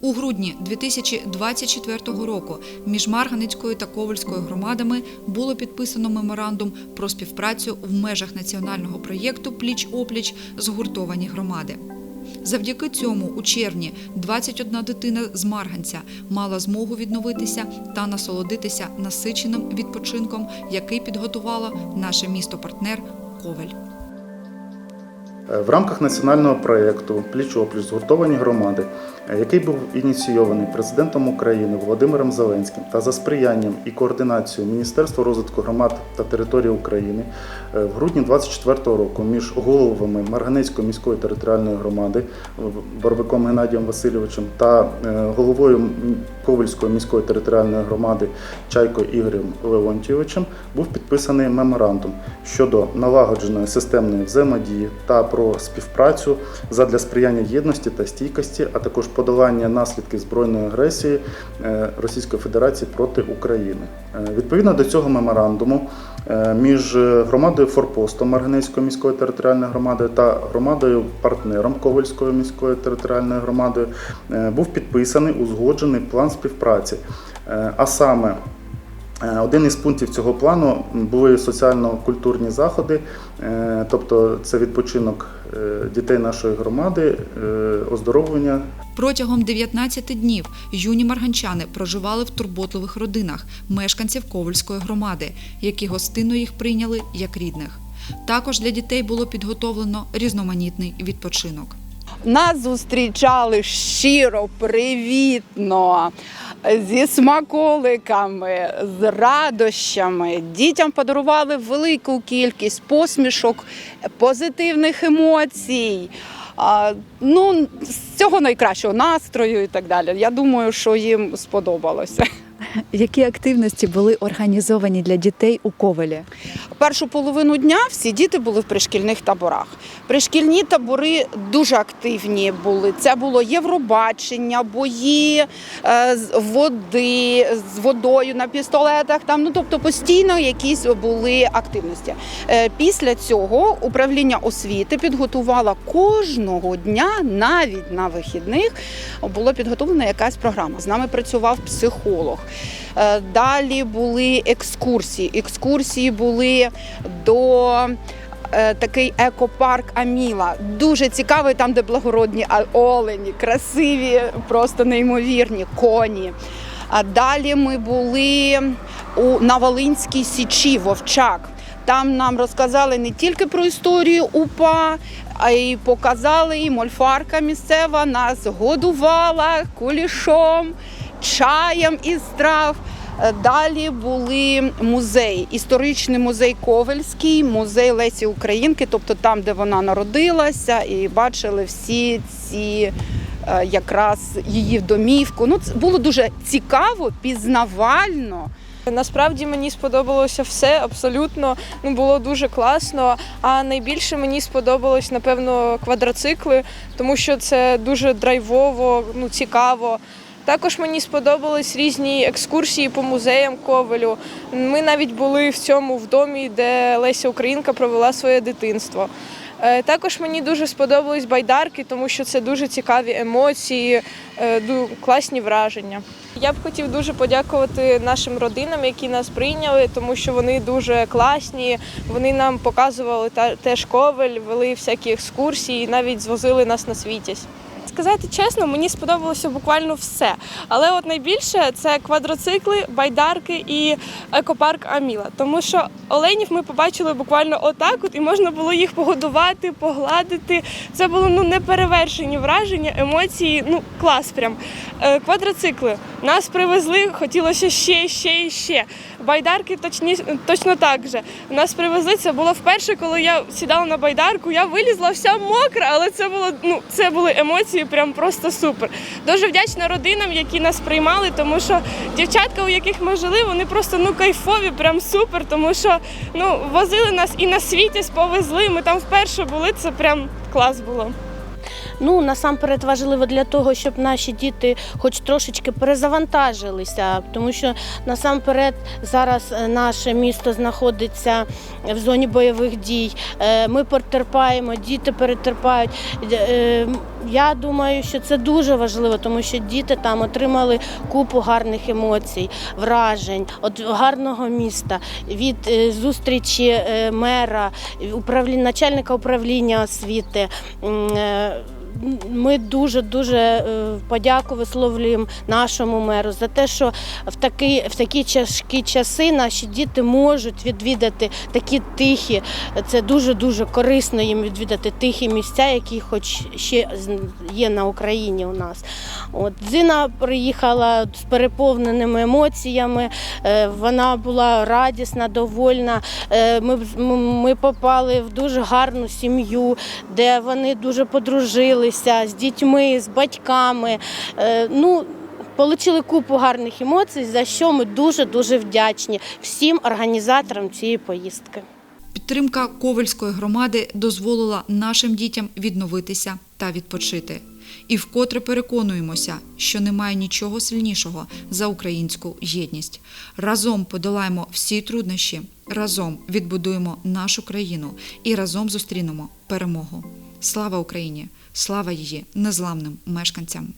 У грудні 2024 року між Марганецькою та Ковальською громадами було підписано меморандум про співпрацю в межах національного проєкту Пліч опліч згуртовані громади. Завдяки цьому у червні 21 дитина з Марганця мала змогу відновитися та насолодитися насиченим відпочинком, який підготувало наше місто-партнер Ковель. Е, В рамках національного проєкту Пліч-опліч згуртовані громади, е, який був ініційований президентом України Володимиром Зеленським та за сприянням і координацією Міністерства розвитку громад та території України е, в грудні 2024 року між головами Марганецької міської територіальної громади Боровиком Геннадієм Васильовичем та головою Ковальської міської територіальної громади Чайко Ігорем Леонтійовичем був підписаний меморандум щодо налагодженої системної взаємодії та про співпрацю задля сприяння єдності та стійкості, а також подолання наслідків збройної агресії е, Російської Федерації проти України. Е, Відповідно до цього меморандуму е, між громадою Форпостом Марганецької міської територіальної громади та громадою партнером Ковальської міської територіальної громади був підписаний узгоджений план співпраці. А саме Один із пунктів цього плану були соціально-культурні заходи, тобто це відпочинок дітей нашої громади, е, оздоровлення Протягом 19 днів юні марганчани проживали в турботливих родинах мешканців Ковальської громади, які гостинно їх прийняли як рідних. Також для дітей було підготовлено різноманітний відпочинок. Нас зустрічали щиро, привітно, зі смаколиками, з радощами. Дітям подарували велику кількість посмішок, позитивних емоцій. Ну, з цього найкращого настрою і так далі. Я думаю, що їм сподобалося. Які активності були організовані для дітей у Ковелі? Першу половину дня всі діти були в пришкільних таборах. Пришкільні табори дуже активні були. Це було Євробачення, бої е, з води з водою на пістолетах. Там ну тобто постійно якісь були активності. Е, Після цього управління освіти підготувало кожного дня, навіть на вихідних, була підготовлена якась програма. З нами працював психолог. Е, Далі були екскурсії. Екскурсії були до е, такий екопарк Аміла. Дуже цікавий, там, де благородні олені, красиві, просто неймовірні коні. А далі ми були у на Волинській Січі Вовчак. Там нам розказали не тільки про історію УПА, а й показали, і мольфарка місцева нас годувала кулішом, чаєм із трав. Е, Далі були музеї, історичний музей Ковельський, музей Лесі Українки, тобто там, де вона народилася, і бачили всі ці е, якраз її домівку. Ну, це було дуже цікаво, пізнавально. Насправді мені сподобалося все абсолютно. Ну було дуже класно. А найбільше мені сподобалось, напевно, квадроцикли, тому що це дуже драйвово, ну цікаво. Також мені сподобались різні екскурсії по музеям Ковелю. Ми навіть були в цьому в домі, де Леся Українка провела своє дитинство. Е, Також мені дуже сподобались байдарки, тому що це дуже цікаві емоції, е, класні враження. Я б хотів дуже подякувати нашим родинам, які нас прийняли, тому що вони дуже класні. Вони нам показували теж ковель, вели всякі екскурсії, навіть звозили нас на світязь. Сказати чесно, мені сподобалося буквально все. Але от найбільше це квадроцикли, байдарки і екопарк Аміла. Тому що оленів ми побачили буквально отак, от і можна було їх погодувати, погладити. Це було ну неперевершені враження, емоції. Ну клас прям. Е, квадроцикли нас привезли, хотілося ще, ще і ще. Байдарки точні, точно так же. Нас привезли. Це було вперше, коли я сідала на байдарку. Я вилізла вся мокра, але це було ну це були емоції, прям просто супер. Дуже вдячна родинам, які нас приймали, тому що дівчатка, у яких ми жили, вони просто ну кайфові, прям супер. Тому що ну возили нас і на світі повезли. Ми там вперше були. Це прям клас було. Ну насамперед важливо для того, щоб наші діти хоч трошечки перезавантажилися, тому що насамперед зараз е, наше місто знаходиться в зоні бойових дій. Е, Ми потерпаємо, діти перетерпають. Е, Я думаю, що це дуже важливо, тому що діти там отримали купу гарних емоцій, вражень, від гарного міста, від е, зустрічі е, мера, начальника управління освіти. Е, Ми дуже дуже подяку висловлюємо нашому меру за те, що в такі, в такі тяжкі часи наші діти можуть відвідати такі тихі. Це дуже дуже корисно їм відвідати тихі місця, які хоч ще є на Україні у нас. От Зина приїхала з переповненими емоціями. е, Вона була радісна, довольна. Е, Ми, ми попали в дуже гарну сім'ю, де вони дуже подружилися з дітьми, з батьками. Е, Ну, Получили купу гарних емоцій, за що ми дуже дуже вдячні всім організаторам цієї поїздки. Підтримка Ковельської громади дозволила нашим дітям відновитися та відпочити. І вкотре переконуємося, що немає нічого сильнішого за українську єдність. Разом подолаємо всі труднощі, разом відбудуємо нашу країну і разом зустрінемо перемогу. Слава Україні! Слава її незламним мешканцям!